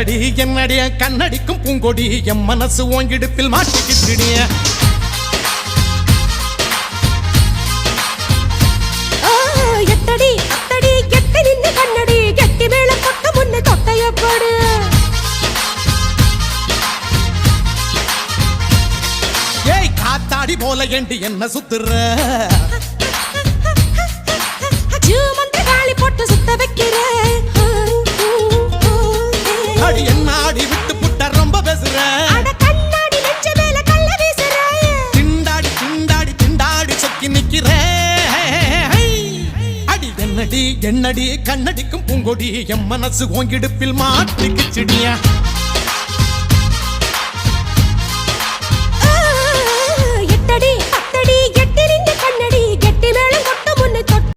என்னடி என்னடி கண்ணடிக்கும் பூங்கொடி? என் மனசு ஓங்கிடுப்பில் மாட்டிக்கிட்டுடிய. எட்டடி அத்தடி எட்டி நின்னு கண்ணடி. கெட்டி மேல கொட்ட முன்ன கொட்டையப்படு ஏய் காத்தாடி போல ஏண்டி என்ன சுத்துற? ஆடி விட்டு புட்ட ரொம்ப பேசுற. திண்டாடி திண்டாடி திண்டாடி சொக்கி நிக்கிற. அடி என்னடி என்னடி? கண்ணடிக்கும் பூங்கொடி என் மனசு ஓங்கிடுப்பில் மாட்டிக்குச்சிடியா?